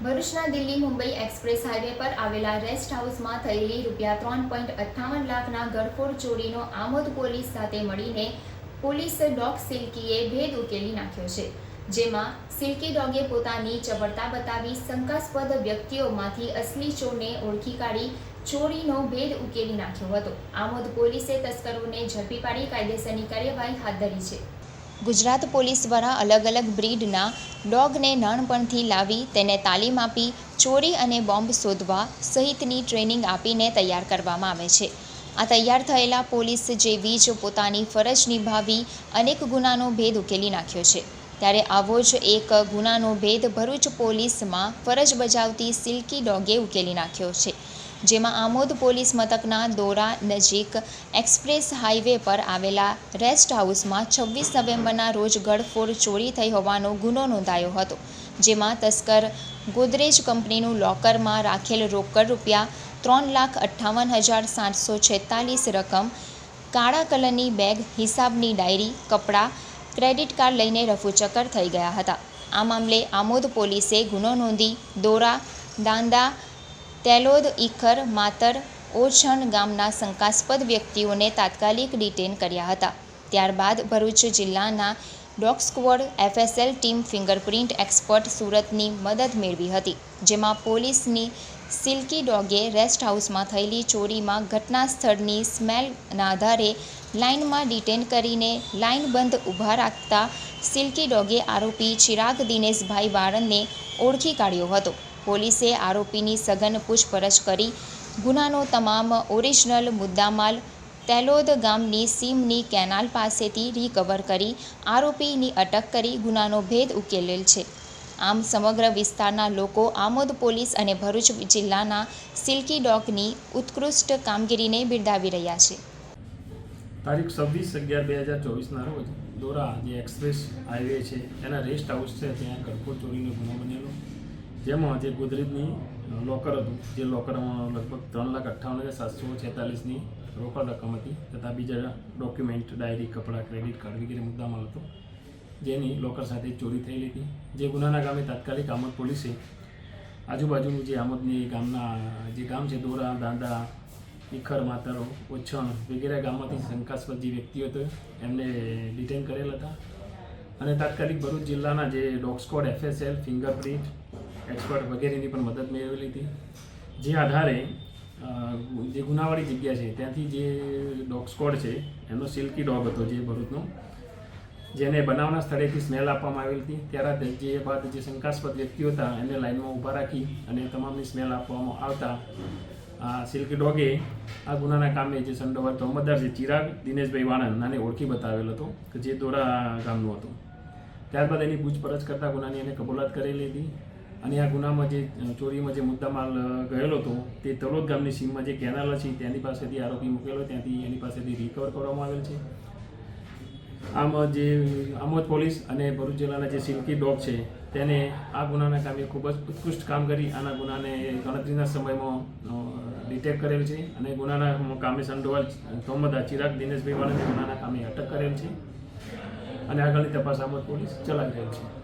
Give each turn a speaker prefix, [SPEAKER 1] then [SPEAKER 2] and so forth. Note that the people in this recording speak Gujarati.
[SPEAKER 1] ભરૂચના દિલ્હી મુંબઈ એક્સપ્રેસ હાઈવે પર આવેલા રેસ્ટ હાઉસમાં થયેલી રૂપિયા ત્રણ પોઈન્ટ અઠ્ઠાવન લાખના ગળફોડ ચોરીનો આમોદ પોલીસ સાથે મળીને પોલીસ ડોગ સિલ્કીએ ભેદ ઉકેલી નાખ્યો છે, જેમાં સિલ્કી ડોગે પોતાની ચપળતા બતાવી શંકાસ્પદ વ્યક્તિઓમાંથી અસલી ચોરને ઓળખી કાઢી ચોરીનો ભેદ ઉકેલી નાખ્યો હતો. આમોદ પોલીસે તસ્કરોને ઝડપી પાડી કાયદેસરની કાર્યવાહી હાથ ધરી છે. ગુજરાત પોલીસ દ્વારા અલગ અલગ બ્રીડના ડોગને નાનપણથી લાવી તેને તાલીમ આપી, ચોરી અને બોમ્બ શોધવા સહિતની ટ્રેનિંગ આપીને તૈયાર કરવામાં આવે છે. આ તૈયાર થયેલા પોલીસ જેવી જ પોતાની ફરજ નિભાવી અનેક ગુનાનો ભેદ ઉકેલી નાખ્યો છે. ત્યારે આવો જ એક ગુનાનો ભેદ ભરૂચ પોલીસમાં ફરજ બજાવતી સિલ્કી ડોગે ઉકેલી નાખ્યો છે. જેમાં આમોદ પોલીસ મથકના દોરા નજીક એક્સપ્રેસ હાઈવે પર આવેલા રેસ્ટ હાઉસમાં છવ્વીસ નવેમ્બરના રોજ ગળફોડ ચોરી થઈ હોવાનો ગુનો નોંધાયો હતો, જેમાં તસ્કર ગોદરેજ કંપનીનું લોકરમાં રાખેલ રોકડ રૂપિયા ત્રણ લાખ અઠ્ઠાવન હજાર સાતસો છેતાલીસ રકમ, કાળા કલરની બેગ, હિસાબની ડાયરી, કપડાં, ક્રેડિટ કાર્ડ લઈને રફુચક્કર થઈ ગયા હતા. આ મામલે આમોદ પોલીસે ગુનો નોંધી દોરા, દાંદા તેલોદ ઇખર માતર, ઓછણ ગામના શંકાસ્પદ વ્યક્તિઓને તાત્કાલિક ડિટેન કર્યા હતા. ત્યારબાદ ભરૂચ જિલ્લાના dog squad FSL team fingerprint expert સુરતની મદદ મેળવી હતી, જેમાં પોલીસની સિલ્કી ડોગે રેસ્ટ હાઉસમાં થયેલી ચોરીમાં ઘટના સ્થળની સ્મેલના આધારે લાઇનમાં ડિટેન કરીને લાઇન બંધ ઊભા રાખતા સિલ્કી ડોગે આરોપી ચિરાગ દિનેશભાઈ વારણને ઓળખી કાઢ્યો હતો. પોલીસે આરોપીની સઘન પૂછપરછ કરી ગુનાનો તમામ ઓરિજિનલ મુદ્દામાલ તેલોદ ગામની સીમની કેનાલ પાસેથી રિકવર કરી આરોપીની અટક કરી ગુનાનો ભેદ ઉકેલેલ છે. આમ સમગ્ર વિસ્તારના લોકો આમોદ પોલીસ અને ભરૂચ જિલ્લાના સિલ્કી ડોગની ઉત્કૃષ્ટ કામગીરીને બિરદાવી રહ્યા છે.
[SPEAKER 2] તારીખ છવ્વીસ અગિયાર બે હજાર ચોવીસના રોજ દોરા જે એક્સપ્રેસ હાઈવે છે, એના રેસ્ટ હાઉસ છે, ત્યાં ગળફોડ ચોરીનો ગુનો બનેલો. જેમાં જે ગોદરેજની લોકર હતું, જે લોકરમાં લગભગ ત્રણ લાખ અઠ્ઠાવન હજાર સાતસો છેતાલીસની રોકડ રકમ હતી, તથા બીજા ડોક્યુમેન્ટ, ડાયરી, કપડાં, ક્રેડિટ કાર્ડ વગેરે મુદ્દામાલ હતો, જેની લોકર સાથે ચોરી થયેલી હતી. જે ગુનાના ગામે તાત્કાલિક આમોદ પોલીસે આજુબાજુનું જે આમોદની ગામના, જે ગામ છે દોરા દાંડા ઇખર માતરો, ઓછણ વગેરે ગામમાંથી શંકાસ્પદ જે વ્યક્તિઓ હતો, એમને ડિટેન કરેલ હતા. અને તાત્કાલિક ભરૂચ જિલ્લાના જે dog squad, FSL, fingerprint expert વગેરેની પણ મદદ મેળવેલી હતી. જે આધારે જે ગુનાવાળી જગ્યા છે, ત્યાંથી જે ડોગ સ્કોડ છે એનો સિલ્કી ડોગ હતો જે ભરૂચનો, જેને બનાવના સ્થળેથી સ્મેલ આપવામાં આવેલી હતી. ત્યારે જે બાદ જે શંકાસ્પદ વ્યક્તિઓ હતા એને લાઇનમાં ઊભા રાખી અને તમામની સ્મેલ આપવામાં આવતા, આ સિલ્કી ડોગે આ ગુનાના કામે જે સંડોવાતો અમદાર છે, ચિરાગ દિનેશભાઈ વાણંદ નાને ઓળખી બતાવેલ હતો, કે જે દોરા ગામનું હતું. ત્યારબાદ એની પૂછપરછ કરતા ગુનાની એને કબૂલાત કરેલી હતી. અને આ ગુનામાં જે ચોરીમાં જે મુદ્દામાલ ગયેલો હતો, તે તલોદ ગામની સીમમાં જે કેનાલ છે, તેની પાસેથી આરોપી મૂકેલો, ત્યાંથી એની પાસેથી રિકવર કરવામાં આવેલ છે. આમ જે આમોદ પોલીસ અને ભરૂચ જિલ્લાના જે સિલ્કી ડોગ છે, તેને આ ગુનાના કામે ખૂબ જ ઉત્કૃષ્ટ કામ કરી, આના ગુનાને ગણતરીના સમયમાં ડિટેક્ટ કરેલ છે અને ગુનાના કામે સંડોવાલ તોમદા ચિરાગ દિનેશભાઈ વાળાને ગુનાના કામે અટક કરેલ છે. અને આગળની તપાસ આમોદ પોલીસ ચલાવી રહેલ છે.